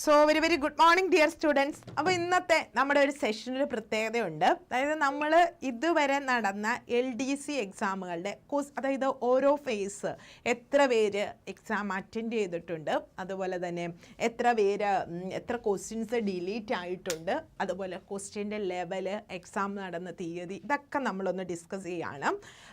So very very good morning dear students അപ്പോൾ ഇന്നത്തെ നമ്മുടെ ഒരു സെഷനൊരു പ്രത്യേകതയുണ്ട്. അതായത് നമ്മൾ ഇതുവരെ നടന്ന എൽ ഡി സി എക്സാമുകളുടെ കോസ് അതായത് ഓരോ ഫേസ് എത്ര പേര് എക്സാം അറ്റൻഡ് ചെയ്തിട്ടുണ്ട്. അതുപോലെ തന്നെ എത്ര പേര് എത്ര ക്വസ്റ്റ്യൻസ് ഡിലീറ്റ് ആയിട്ടുണ്ട്. അതുപോലെ ക്വസ്റ്റ്യന്റെ ലെവൽ എക്സാം നടന്ന തീയതി ഇതൊക്കെ നമ്മളൊന്ന് ഡിസ്കസ് ചെയ്യാണ്.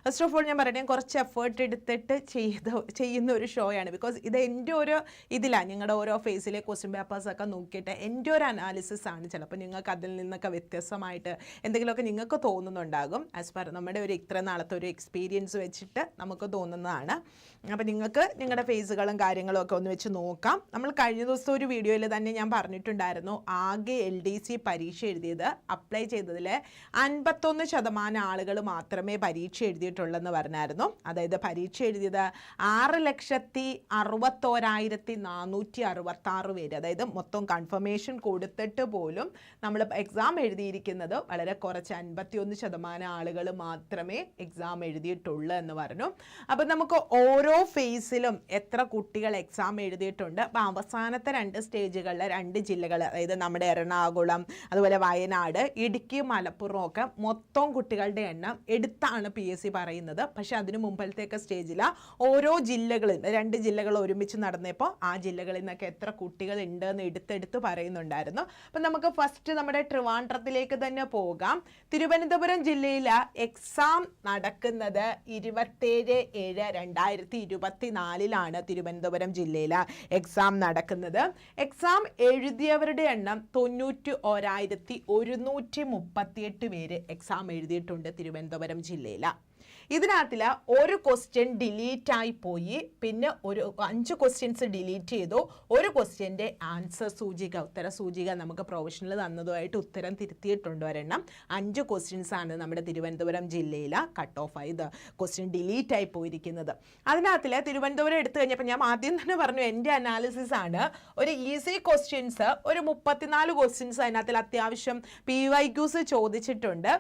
ഫസ്റ്റ് ഓഫ് ഓൾ ഞാൻ പറയട്ടെ കുറച്ച് എഫേർട്ട് എടുത്തിട്ട് ചെയ്ത ചെയ്യുന്ന ഒരു ഷോയാണ് ബിക്കോസ് ഇത് എന്റെ ഒരു ഇതിലാണ് ഞങ്ങളുടെ ഓരോ ഫേസിലെ ക്വസ്റ്റ്യൻ പേപ്പേഴ്സ് ഒക്കെ നോക്കിയിട്ട് എന്റെ ഒരു അനാലിസിസ് ആണ് ചിലപ്പോൾ നിങ്ങൾക്ക് അതിൽ നിന്നൊക്കെ വ്യത്യസ്തമായിട്ട് എന്തെങ്കിലുമൊക്കെ നിങ്ങൾക്ക് തോന്നുന്നുണ്ടാകും. ആസ് പെർ നമ്മുടെ ഒരു ഇത്ര നാളത്തെ ഒരു എക്സ്പീരിയൻസ് വെച്ചിട്ട് നമുക്ക് തോന്നുന്നതാണ്. അപ്പോൾ നിങ്ങൾക്ക് നിങ്ങളുടെ ഫേസുകളും കാര്യങ്ങളും ഒക്കെ ഒന്ന് വെച്ച് നോക്കാം. നമ്മൾ കഴിഞ്ഞ ദിവസം ഒരു വീഡിയോയിൽ തന്നെ ഞാൻ പറഞ്ഞിട്ടുണ്ടായിരുന്നു. ആകെ എൽ ഡി സി പരീക്ഷ എഴുതിയത് അപ്ലൈ ചെയ്തതിൽ അൻപത്തൊന്ന് ശതമാനം ആളുകൾ മാത്രമേ പരീക്ഷ എഴുതിയിട്ടുള്ളെന്ന് പറഞ്ഞായിരുന്നു. അതായത് പരീക്ഷ എഴുതിയത് ആറ് ലക്ഷത്തി അറുപത്തോരായിരത്തി നാനൂറ്റി അറുപത്താറ് പേര് അതായത് മൊത്തം കൺഫർമേഷൻ കൊടുത്തിട്ട് പോലും നമ്മൾ എക്സാം എഴുതിയിരിക്കുന്നത് വളരെ കുറച്ച് അൻപത്തിയൊന്ന് ശതമാനം ആളുകൾ മാത്രമേ എക്സാം എഴുതിയിട്ടുള്ളൂ എന്ന് പറഞ്ഞു. അപ്പം നമുക്ക് ഓരോ ഫേസിലും എത്ര കുട്ടികൾ എക്സാം എഴുതിയിട്ടുണ്ട്. അപ്പം അവസാനത്തെ രണ്ട് സ്റ്റേജുകളിലെ രണ്ട് ജില്ലകൾ അതായത് നമ്മുടെ എറണാകുളം അതുപോലെ വയനാട് ഇടുക്കി മലപ്പുറം ഒക്കെ മൊത്തം കുട്ടികളുടെ എണ്ണം എടുത്താണ് പി എസ് സി പറയുന്നത്. പക്ഷെ അതിന് മുമ്പിലത്തേക്ക് സ്റ്റേജിലാണ് ഓരോ ജില്ലകളിൽ രണ്ട് ജില്ലകൾ ഒരുമിച്ച് നടന്നപ്പോൾ ആ ജില്ലകളിൽ നിന്നൊക്കെ എത്ര കുട്ടികൾ ഉണ്ട് എന്ന് എടുത്തെടുത്ത് പറയുന്നുണ്ടായിരുന്നു. അപ്പം നമുക്ക് ഫസ്റ്റ് നമ്മുടെ ട്രിവാൻഡ്രത്തിലേക്ക് തന്നെ പോകാം. തിരുവനന്തപുരം ജില്ലയിൽ എക്സാം നടക്കുന്നത് ഇരുപത്തേഴ് ഏഴ് രണ്ടായിരത്തി ഇരുപത്തി നാലിലാണ് തിരുവനന്തപുരം ജില്ലയിൽ എക്സാം നടക്കുന്നത്. എക്സാം എഴുതിയവരുടെ എണ്ണം തൊണ്ണൂറ്റി ഒരായിരത്തി ഒരുന്നൂറ്റി മുപ്പത്തിയെട്ട് പേര് എക്സാം എഴുതിയിട്ടുണ്ട് തിരുവനന്തപുരം ജില്ലയിൽ ഇതിനകത്തിൽ ഒരു ക്വസ്റ്റ്യൻ ഡിലീറ്റ് ആയി പോയി. പിന്നെ ഒരു അഞ്ച് ക്വസ്റ്റ്യൻസ് ഡിലീറ്റ് ചെയ്തു. ഒരു ക്വസ്റ്റ്യന്റെ ആൻസർ സൂചിക ഉത്തര സൂചിക നമുക്ക് പ്രൊഫഷണൽ തന്നതുമായിട്ട് ഉത്തരം തിരുത്തിയിട്ടുണ്ട് ഒരെണ്ണം. അഞ്ച് ക്വസ്റ്റ്യൻസ് ആണ് നമ്മുടെ തിരുവനന്തപുരം ജില്ലയിൽ കട്ട് ഓഫ് ആയത് ക്വസ്റ്റ്യൻ ഡിലീറ്റ് ആയി പോയിരിക്കുന്നത്. അതിനകത്തിൽ തിരുവനന്തപുരം എടുത്തു കഴിഞ്ഞപ്പോൾ ഞാൻ ആദ്യം തന്നെ പറഞ്ഞു എന്റെ അനാലിസിസ് ആണ് ഒരു ഈസി ക്വസ്റ്റ്യൻസ് ഒരു മുപ്പത്തിനാല് ക്വസ്റ്റ്യൻസ് അതിനകത്തിൽ അത്യാവശ്യം പി വൈ ക്യൂസ് ചോദിച്ചിട്ടുണ്ട്.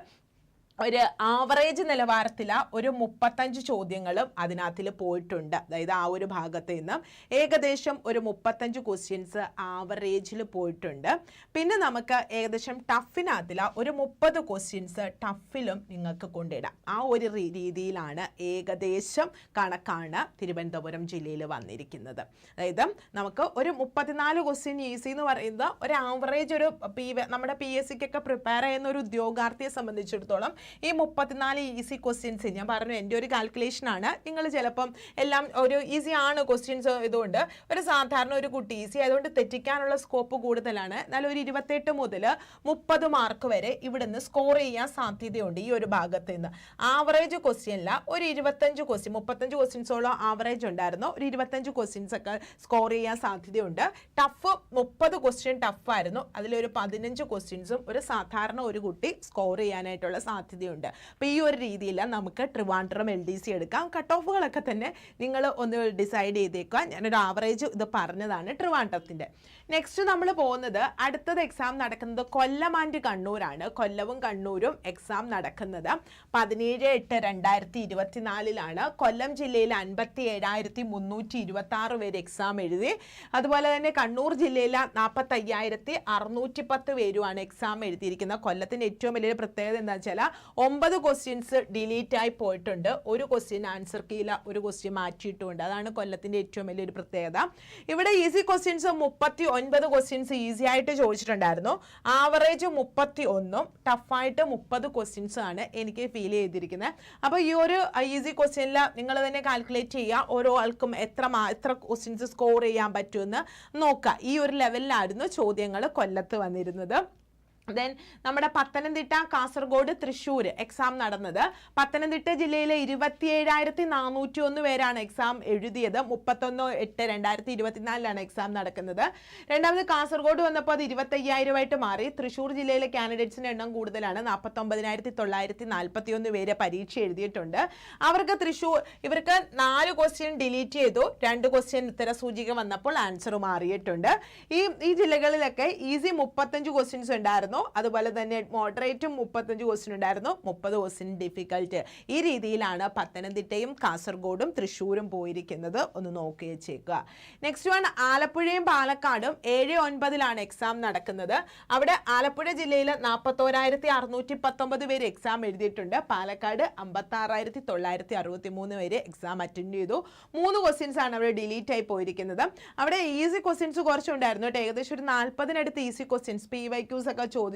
ഒരു ആവറേജ് നിലവാരത്തില ഒരു മുപ്പത്തഞ്ച് ചോദ്യങ്ങളും അതിനകത്തിൽ പോയിട്ടുണ്ട്. അതായത് ആ ഒരു ഭാഗത്ത് നിന്ന് ഏകദേശം ഒരു മുപ്പത്തഞ്ച് ക്വസ്റ്റ്യൻസ് ആവറേജിൽ പോയിട്ടുണ്ട്. പിന്നെ നമുക്ക് ഏകദേശം ടഫിനകത്തില ഒരു മുപ്പത് ക്വസ്റ്റ്യൻസ് ടഫിലും നിങ്ങൾക്ക് കൊണ്ടിടാം ആ ഒരു രീതിയിലാണ് ഏകദേശം കണക്കാണ് തിരുവനന്തപുരം ജില്ലയിൽ വന്നിരിക്കുന്നത്. അതായത് നമുക്ക് ഒരു മുപ്പത്തിനാല് ക്വസ്റ്റ്യൻ ഈസി എന്ന് പറയുന്നത് ഒരു ആവറേജ് ഒരു പി നമ്മുടെ പി എസ് സിക്കൊക്കെ പ്രിപ്പയർ ചെയ്യുന്ന ഒരു ഉദ്യോഗാർത്ഥിയെ സംബന്ധിച്ചിടത്തോളം ഈ മുപ്പത്തിനാല് ഈസി ക്വസ്റ്റ്യൻസ് ഞാൻ പറഞ്ഞു എന്റെ ഒരു കാൽക്കുലേഷൻ ആണ്. നിങ്ങൾ ചിലപ്പം എല്ലാം ഒരു ഈസി ആണ് ക്വസ്റ്റ്യൻസ് ഇതുകൊണ്ട്. ഒരു സാധാരണ ഒരു കുട്ടി ഈസി ആയതുകൊണ്ട് തെറ്റിക്കാനുള്ള സ്കോപ്പ് കൂടുതലാണ്. എന്നാൽ ഒരു ഇരുപത്തെട്ട് മുതൽ മുപ്പത് മാർക്ക് വരെ ഇവിടുന്ന് സ്കോർ ചെയ്യാൻ സാധ്യതയുണ്ട് ഈ ഒരു ഭാഗത്ത് നിന്ന് ആവറേജ് ക്വസ്റ്റ്യനില്ല ഒരു ഇരുപത്തഞ്ച് ക്വസ്റ്റ്യൻ മുപ്പത്തഞ്ച് ക്വസ്റ്റ്യൻസോളം ആവറേജ് ഉണ്ടായിരുന്നു. ഒരു ഇരുപത്തഞ്ച് ക്വസ്റ്റ്യൻസ് ഒക്കെ സ്കോർ ചെയ്യാൻ സാധ്യതയുണ്ട്. ടഫ് മുപ്പത് ക്വസ്റ്റ്യൻ ടഫായിരുന്നു അതിലൊരു പതിനഞ്ച് ക്വസ്റ്റ്യൻസും ഒരു സാധാരണ ഒരു കുട്ടി സ്കോർ ചെയ്യാനായിട്ടുള്ള സാധ്യതയുണ്ട്. അപ്പോൾ ഈ ഒരു രീതിയിൽ നമുക്ക് ട്രിവാൻഡ്രം എൽ ഡി സി എടുക്കാം. കട്ട് ഓഫുകളൊക്കെ തന്നെ നിങ്ങൾ ഒന്ന് ഡിസൈഡ് ചെയ്തേക്കുക. ഞാനൊരു ആവറേജ് ഇത് പറഞ്ഞതാണ് ട്രിവാൻഡ്രത്തിന്റെ നെക്സ്റ്റ് നമ്മൾ പോകുന്നത് അടുത്തത് എക്സാം നടക്കുന്നത് കൊല്ലം ആൻഡ് കണ്ണൂരാണ്. കൊല്ലവും കണ്ണൂരും എക്സാം നടക്കുന്നത് പതിനേഴ് എട്ട് രണ്ടായിരത്തി ഇരുപത്തിനാലിലാണ് കൊല്ലം ജില്ലയിൽ അൻപത്തി ഏഴായിരത്തി മുന്നൂറ്റി ഇരുപത്തി ആറ് പേര് എക്സാം എഴുതി. അതുപോലെ തന്നെ കണ്ണൂർ ജില്ലയിൽ നാൽപ്പത്തി അയ്യായിരത്തി അറുന്നൂറ്റി പത്ത് പേരുമാണ് എക്സാം എഴുതിയിരിക്കുന്നത്. കൊല്ലത്തിന്റെ ഏറ്റവും വലിയൊരു പ്രത്യേകത എന്താ വെച്ചാൽ ഒമ്പത് ക്വസ്റ്റ്യൻസ് ഡിലീറ്റ് ആയി പോയിട്ടുണ്ട്. ഒരു ക്വസ്റ്റ്യൻ ആൻസർ കീല ഒരു ക്വസ്റ്റ്യൻ മാറ്റിയിട്ടുമുണ്ട് അതാണ് കൊല്ലത്തിന്റെ ഏറ്റവും വലിയൊരു പ്രത്യേകത. ഇവിടെ ഈസി ക്വസ്റ്റ്യൻസ് മുപ്പത്തി ഒൻപത് ക്വസ്റ്റ്യൻസ് ഈസി ആയിട്ട് ചോദിച്ചിട്ടുണ്ടായിരുന്നു. ആവറേജ് മുപ്പത്തി ഒന്നും ടഫായിട്ട് മുപ്പത് ക്വസ്റ്റ്യൻസ് ആണ് എനിക്ക് ഫീൽ ചെയ്തിരിക്കുന്നത്. അപ്പോൾ ഈ ഒരു ഈസി ക്വസ്റ്റ്യനിൽ നിങ്ങൾ തന്നെ കാൽക്കുലേറ്റ് ചെയ്യുക. ഓരോ ആൾക്കും എത്ര എത്ര ക്വസ്റ്റ്യൻസ് സ്കോർ ചെയ്യാൻ പറ്റുമെന്ന് നോക്കുക. ഈ ഒരു ലെവലിലായിരുന്നു ചോദ്യങ്ങൾ കൊല്ലത്ത് വന്നിരുന്നത്. ദെൻ നമ്മുടെ പത്തനംതിട്ട കാസർഗോഡ് തൃശ്ശൂർ എക്സാം നടന്നത്. പത്തനംതിട്ട ജില്ലയിലെ ഇരുപത്തി ഏഴായിരത്തി നാനൂറ്റി ഒന്ന് പേരാണ് എക്സാം എഴുതിയത്. മുപ്പത്തൊന്ന് എട്ട് രണ്ടായിരത്തി ഇരുപത്തിനാലിലാണ് എക്സാം നടക്കുന്നത്. രണ്ടാമത് കാസർഗോഡ് വന്നപ്പോൾ അത് ഇരുപത്തയ്യായിരമായിട്ട് മാറി. തൃശ്ശൂർ ജില്ലയിലെ കാൻഡിഡേറ്റ്സിന്റെ എണ്ണം കൂടുതലാണ്. നാൽപ്പത്തൊമ്പതിനായിരത്തി തൊള്ളായിരത്തി നാൽപ്പത്തി ഒന്ന് പേര് പരീക്ഷ എഴുതിയിട്ടുണ്ട്. അവർക്ക് തൃശ്ശൂർ ഇവർക്ക് നാല് ക്വസ്റ്റ്യൻ ഡിലീറ്റ് ചെയ്തു. രണ്ട് ക്വസ്റ്റ്യൻ ഉത്തര സൂചിക വന്നപ്പോൾ ആൻസർ മാറിയിട്ടുണ്ട്. ഈ ഈ ജില്ലകളിലൊക്കെ ഈസി മുപ്പത്തഞ്ച് ക്വസ്റ്റ്യൻസ് ഉണ്ടായിരുന്നു. ഉണ്ടായിരുന്നു. അതുപോലെ തന്നെ മോഡറേറ്റും മുപ്പത്തഞ്ച് ക്വസ്റ്റ്യൻ ഉണ്ടായിരുന്നു. മുപ്പത് ക്വസ്റ്റ്യൻ ഡിഫിക്കൽട്ട് ഈ രീതിയിലാണ് പത്തനംതിട്ടയും കാസർഗോഡും തൃശ്ശൂരും പോയിരിക്കുന്നത്. ഒന്ന് നോക്കി വെച്ചേക്കുക. നെക്സ്റ്റ് വൺ ആലപ്പുഴയും പാലക്കാടും ഏഴ് ഒൻപതിലാണ് എക്സാം നടക്കുന്നത്. അവിടെ ആലപ്പുഴ ജില്ലയിൽ നാൽപ്പത്തോരായിരത്തി അറുന്നൂറ്റി പത്തൊമ്പത് പേര് എക്സാം എഴുതിയിട്ടുണ്ട്. പാലക്കാട് അമ്പത്തി ആറായിരത്തി തൊള്ളായിരത്തി അറുപത്തി മൂന്ന് പേര് എക്സാം അറ്റൻഡ് ചെയ്തു. മൂന്ന് ക്വസ്റ്റ്യൻസ് ആണ് അവിടെ ഡിലീറ്റ് ആയി പോയിരിക്കുന്നത്. അവിടെ ഈസി ക്വസ്റ്റ്യൻസ് കുറച്ചുണ്ടായിരുന്നു. ഏകദേശം ഒരു നാൽപ്പതിനടുത്ത് easy questions P Y Qs ഒക്കെ ചോദിച്ചു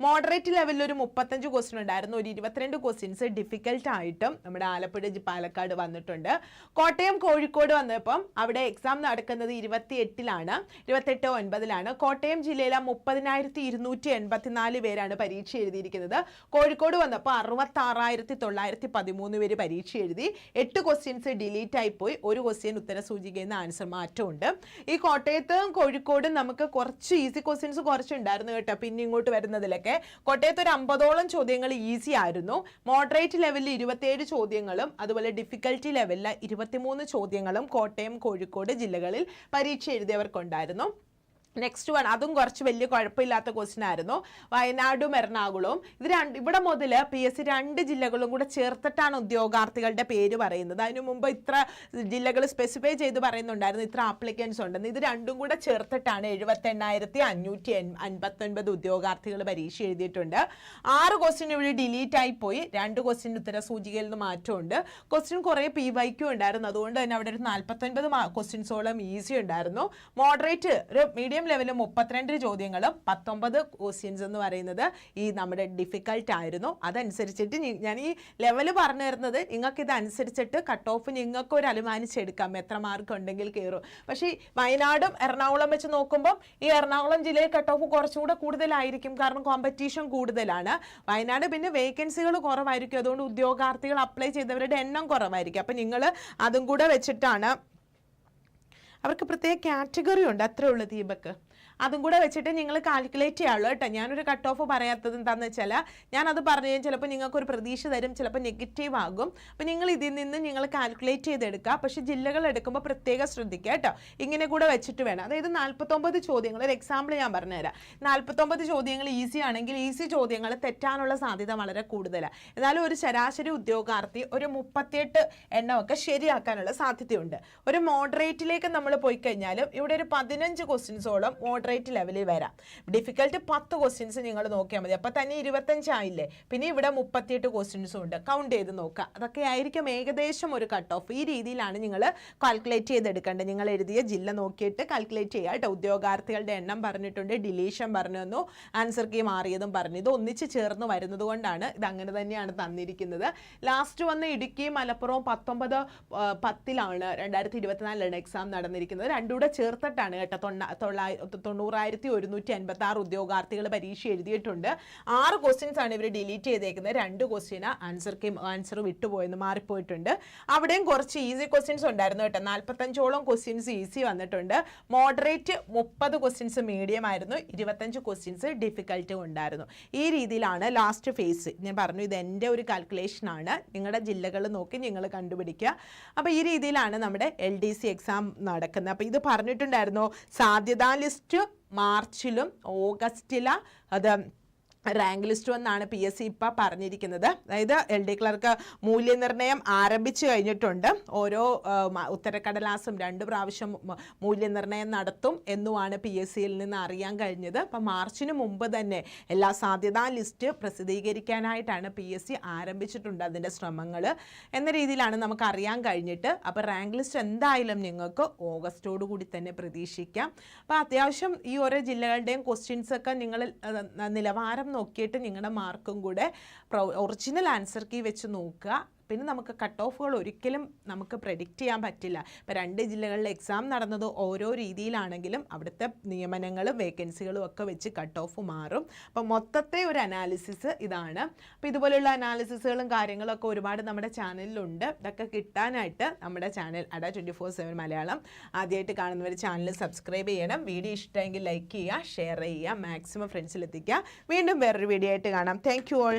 മോഡറേറ്റ് ലെവലിൽ ഒരു മുപ്പത്തഞ്ച് ക്വസ്റ്റ്യൻ ഉണ്ടായിരുന്നു. ഒരു ഇരുപത്തിരണ്ട് ക്വസ്റ്റ്യൻസ് ഡിഫിക്കൽട്ട് ആയിട്ടും നമ്മുടെ ആലപ്പുഴ പാലക്കാട് വന്നിട്ടുണ്ട്. കോട്ടയം കോഴിക്കോട് വന്നപ്പം അവിടെ എക്സാം നടക്കുന്നത് ഇരുപത്തി എട്ടിലാണ് ഇരുപത്തെട്ട് ഒൻപതിലാണ്. കോട്ടയം ജില്ലയിലെ മുപ്പതിനായിരത്തി ഇരുന്നൂറ്റി എൺപത്തിനാല് പേരാണ് പരീക്ഷ എഴുതിയിരിക്കുന്നത്. കോഴിക്കോട് വന്നപ്പോൾ അറുപത്തി ആറായിരത്തി തൊള്ളായിരത്തി പതിമൂന്ന് പേര് പരീക്ഷ എഴുതി. എട്ട് ക്വസ്റ്റ്യൻസ് ഡിലീറ്റ് ആയി പോയി. ഒരു ക്വസ്റ്റ്യൻ ഉത്തര സൂചികയിൽ നിന്ന് ആൻസർ മാറ്റമുണ്ട്. ഈ കോട്ടയത്തും കോഴിക്കോടും നമുക്ക് കുറച്ച് ഈസി ക്വസ്റ്റ്യൻസ് കുറച്ചുണ്ടായിരുന്നു കേട്ടോ. പിന്നെ വരുന്നതിലൊക്കെ കോട്ടയത്ത് ഒരു അമ്പതോളം ചോദ്യങ്ങൾ ഈസി ആയിരുന്നു. മോഡറേറ്റ് ലെവലിൽ ഇരുപത്തിയേഴ് ചോദ്യങ്ങളും അതുപോലെ ഡിഫിക്കൽറ്റി ലെവലിൽ ഇരുപത്തിമൂന്ന് ചോദ്യങ്ങളും കോട്ടയം കോഴിക്കോട് ജില്ലകളിൽ പരീക്ഷ എഴുതിയവർക്കുണ്ടായിരുന്നു. നെക്സ്റ്റ് വൺ അതും കുറച്ച് വലിയ കുഴപ്പമില്ലാത്ത ക്വസ്റ്റ്യൻ ആയിരുന്നു. വയനാടും എറണാകുളവും. ഇത് രണ്ട് ഇവിടെ മുതൽ പി എസ് സി രണ്ട് ജില്ലകളും കൂടെ ചേർത്തിട്ടാണ് ഉദ്യോഗാർത്ഥികളുടെ പേര് പറയുന്നത്. അതിനു മുമ്പ് ഇത്ര ജില്ലകൾ സ്പെസിഫൈ ചെയ്ത് പറയുന്നുണ്ടായിരുന്നു ഇത്ര ആപ്ലിക്കൻസ് ഉണ്ടെന്ന്. ഇത് രണ്ടും കൂടെ ചേർത്തിട്ടാണ് എഴുപത്തെണ്ണായിരത്തി അഞ്ഞൂറ്റി അൻപത്തൊൻപത് ഉദ്യോഗാർത്ഥികൾ പരീക്ഷ എഴുതിയിട്ടുണ്ട്. ആറ് ക്വസ്റ്റ്യൻ ഇവിടെ ഡിലീറ്റ് ആയി പോയി. രണ്ട് ക്വസ്റ്റ്യൻ ഉത്തര സൂചികയിൽ നിന്ന് മാറ്റമുണ്ട്. ക്വസ്റ്റ്യൻ കുറേ പി വൈക്കും ഉണ്ടായിരുന്നു. അതുകൊണ്ട് തന്നെ അവിടെ ഒരു നാൽപ്പത്തൊൻപത് ക്വസ്റ്റ്യൻസോളം ഈസി ഉണ്ടായിരുന്നു. മോഡറേറ്റ് ഒരു മീഡിയം ലെവലിൽ മുപ്പത്തിരണ്ട് ചോദ്യങ്ങളും പത്തൊമ്പത് ക്വസ്റ്റ്യൻസ് എന്ന് പറയുന്നത് ഈ നമ്മുടെ ഡിഫിക്കൽട്ട് ആയിരുന്നു. അതനുസരിച്ചിട്ട് ഞാൻ ഈ ലെവൽ പറഞ്ഞു തരുന്നത് നിങ്ങൾക്ക് ഇതനുസരിച്ചിട്ട് കട്ട് ഓഫ് നിങ്ങൾക്ക് ഒരു അനുമാനിച്ചെടുക്കാം എത്ര മാർക്ക് ഉണ്ടെങ്കിൽ കയറും പക്ഷേ വയനാടും എറണാകുളം വെച്ച് നോക്കുമ്പം ഈ എറണാകുളം ജില്ലയിൽ കട്ട് ഓഫ് കുറച്ചുകൂടെ കൂടുതലായിരിക്കും. കാരണം കോമ്പറ്റീഷൻ കൂടുതലാണ്. വയനാട് പിന്നെ വേക്കൻസികൾ കുറവായിരിക്കും. അതുകൊണ്ട് ഉദ്യോഗാർത്ഥികൾ അപ്ലൈ ചെയ്തവരുടെ എണ്ണം കുറവായിരിക്കും. അപ്പം നിങ്ങൾ അതും കൂടെ വെച്ചിട്ടാണ് അവർക്ക് പ്രത്യേക കാറ്റഗറി ഉണ്ട്. അത്രേ ദീപക്ക് അതും കൂടെ വെച്ചിട്ട് നിങ്ങൾ കാൽക്കുലേറ്റ് ചെയ്യാവുള്ളൂ കേട്ടോ. ഞാനൊരു കട്ട് ഓഫ് പറയാത്തത് എന്താണെന്ന് വെച്ചാൽ ഞാനത് പറഞ്ഞു കഴിഞ്ഞാൽ ചിലപ്പോൾ നിങ്ങൾക്കൊരു പ്രതീക്ഷ തരും ചിലപ്പോൾ നെഗറ്റീവ് ആകും. അപ്പോൾ നിങ്ങൾ ഇതിൽ നിന്ന് നിങ്ങൾ കാൽക്കുലേറ്റ് ചെയ്തെടുക്കുക. പക്ഷേ ജില്ലകൾ എടുക്കുമ്പോൾ പ്രത്യേകം ശ്രദ്ധിക്കുക കേട്ടോ. ഇങ്ങനെ കൂടെ വെച്ചിട്ട് വേണം. അതായത് നാൽപ്പത്തൊമ്പത് ചോദ്യങ്ങൾ ഒരു എക്സാമ്പിൾ ഞാൻ പറഞ്ഞുതരാം. നാൽപ്പത്തൊമ്പത് ചോദ്യങ്ങൾ ഈസി ആണെങ്കിൽ ഈസി ചോദ്യങ്ങൾ തെറ്റാനുള്ള സാധ്യത വളരെ കൂടുതലാണ് എന്നാലും ഒരു ശരാശരി ഉദ്യോഗാർത്ഥി ഒരു മുപ്പത്തിയെട്ട് എണ്ണമൊക്കെ ശരിയാക്കാനുള്ള സാധ്യതയുണ്ട്. ഒരു മോഡറേറ്റിലേക്ക് നമ്മൾ പോയി കഴിഞ്ഞാലും ഇവിടെ ഒരു പതിനഞ്ച് ക്വസ്റ്റ്യൻസോളം മോഡറേറ്റ് ലെവലിൽ വരാം. ഡിഫിക്കൽട്ട് പത്ത് ക്വസ്റ്റ്യൻസ് നിങ്ങൾ നോക്കിയാൽ മതി. അപ്പോൾ തന്നെ ഇരുപത്തഞ്ചായില്ലേ പിന്നെ ഇവിടെ മുപ്പത്തിയെട്ട് ക്വസ്റ്റ്യൻസും ഉണ്ട്. കൗണ്ട് ചെയ്ത് നോക്കുക. അതൊക്കെ ആയിരിക്കും ഏകദേശം ഒരു കട്ട് ഓഫ് ഈ രീതിയിലാണ് നിങ്ങൾ കാൽക്കുലേറ്റ് ചെയ്തെടുക്കേണ്ടത്. നിങ്ങൾ എഴുതിയ ജില്ല നോക്കിയിട്ട് കാൽക്കുലേറ്റ് ചെയ്യുക കേട്ടോ. ഉദ്യോഗാർത്ഥികളുടെ എണ്ണം പറഞ്ഞിട്ടുണ്ട് ഡിലീഷൻ പറഞ്ഞു തന്നു ആൻസർ കീ മാറിയതും പറഞ്ഞു. ഇത് ഒന്നിച്ച് ചേർന്ന് വരുന്നത് കൊണ്ടാണ് ഇത് അങ്ങനെ തന്നെയാണ് തന്നിരിക്കുന്നത്. ലാസ്റ്റ് വന്ന് ഇടുക്കി മലപ്പുറം പത്തൊമ്പത് പത്തിലാണ്. രണ്ടായിരത്തി ഇരുപത്തിനാലിലാണ് എക്സാം നടന്നിരിക്കുന്നത്. രണ്ടും കൂടെ ചേർത്തിട്ടാണ് കേട്ടോ. തൊണ്ണ തൊള്ളായി തൊണ്ണൂറായിരത്തി ഒരുന്നൂറ്റി അൻപത്തി ആറ് ഉദ്യോഗാർത്ഥികൾ പരീക്ഷ എഴുതിയിട്ടുണ്ട്. ആറ് ക്വസ്റ്റ്യൻസ് ആണ് ഇവർ ഡിലീറ്റ് ചെയ്തേക്കുന്നത്. രണ്ട് ക്വസ്റ്റ്യന് ആൻസർ ആൻസർ വിട്ടുപോയെന്ന് മാറിപ്പോയിട്ടുണ്ട്. അവിടെയും കുറച്ച് ഈസി ക്വസ്റ്റ്യൻസ് ഉണ്ടായിരുന്നു കേട്ടോ. നാൽപ്പത്തഞ്ചോളം ക്വസ്റ്റ്യൻസ് ഈസി വന്നിട്ടുണ്ട്. മോഡറേറ്റ് മുപ്പത് ക്വസ്റ്റ്യൻസ് മീഡിയം ആയിരുന്നു. ഇരുപത്തഞ്ച് ക്വസ്റ്റ്യൻസ് ഡിഫിക്കൽട്ടും ഉണ്ടായിരുന്നു. ഈ രീതിയിലാണ് ലാസ്റ്റ് ഫേസ് ഞാൻ പറഞ്ഞു ഇത് എന്റെ ഒരു കാൽക്കുലേഷൻ ആണ്. നിങ്ങളുടെ ജില്ലകൾ നോക്കി നിങ്ങൾ കണ്ടുപിടിക്കുക. അപ്പോൾ ഈ രീതിയിലാണ് നമ്മുടെ എൽ ഡി സി എക്സാം നടക്കുന്നത്. അപ്പോൾ ഇത് പറഞ്ഞിട്ടുണ്ടായിരുന്നു സാധ്യതാ ലിസ്റ്റ് മാർച്ചിലും ഓഗസ്റ്റിലാണ് അത് റാങ്ക് ലിസ്റ്റ് എന്നാണ് പി എസ് സി ഇപ്പം പറഞ്ഞിരിക്കുന്നത്. അതായത് എൽ ഡി ക്ലർക്ക് മൂല്യനിർണയം ആരംഭിച്ചു കഴിഞ്ഞിട്ടുണ്ട്. ഓരോ ഉത്തരക്കടലാസും രണ്ട് പ്രാവശ്യം മൂല്യനിർണയം നടത്തും എന്നുമാണ് പി എസ് സിയിൽ നിന്ന് അറിയാൻ കഴിഞ്ഞത്. അപ്പം മാർച്ചിന് മുമ്പ് തന്നെ എല്ലാ സാധ്യതാ ലിസ്റ്റ് പ്രസിദ്ധീകരിക്കാനായിട്ടാണ് പി എസ് സി ആരംഭിച്ചിട്ടുണ്ട് അതിന്റെ ശ്രമങ്ങൾ എന്ന രീതിയിലാണ് നമുക്ക് അറിയാൻ കഴിഞ്ഞിട്ട്. അപ്പോൾ റാങ്ക് ലിസ്റ്റ് എന്തായാലും നിങ്ങൾക്ക് ഓഗസ്റ്റോടു കൂടി തന്നെ പ്രതീക്ഷിക്കാം. അപ്പോൾ അത്യാവശ്യം ഈ ഓരോ ജില്ലകളുടെയും ക്വസ്റ്റ്യൻസൊക്കെ നിങ്ങൾ നിലവാരം നോക്കിയിട്ട് നിങ്ങളുടെ മാർക്കും കൂടെ ഒറിജിനൽ ആൻസർ കീ വെച്ച് നോക്കുക. പിന്നെ നമുക്ക് കട്ട് ഓഫുകൾ ഒരിക്കലും നമുക്ക് പ്രഡിക്റ്റ് ചെയ്യാൻ പറ്റില്ല. ഇപ്പോൾ രണ്ട് ജില്ലകളിൽ എക്സാം നടന്നത് ഓരോ രീതിയിലാണെങ്കിലും അവിടുത്തെ നിയമനങ്ങളും വേക്കൻസികളും ഒക്കെ വെച്ച് കട്ട് ഓഫ് മാറും. അപ്പോൾ മൊത്തത്തെ ഒരു അനാലിസിസ് ഇതാണ്. അപ്പോൾ ഇതുപോലെയുള്ള അനാലിസിസുകളും കാര്യങ്ങളൊക്കെ ഒരുപാട് നമ്മുടെ ചാനലിലുണ്ട് ഇതൊക്കെ കിട്ടാനായിട്ട് നമ്മുടെ ചാനൽ അട ട്വന്റി ഫോർ സെവൻ മലയാളം. ആദ്യമായിട്ട് കാണുന്നവർ ചാനൽ സബ്സ്ക്രൈബ് ചെയ്യണം. വീഡിയോ ഇഷ്ടമെങ്കിൽ ലൈക്ക് ചെയ്യുക ഷെയർ ചെയ്യുക മാക്സിമം ഫ്രണ്ട്സിലെത്തിക്കുക വീണ്ടും വേറൊരു വീഡിയോ ആയിട്ട് കാണാം. Thank you all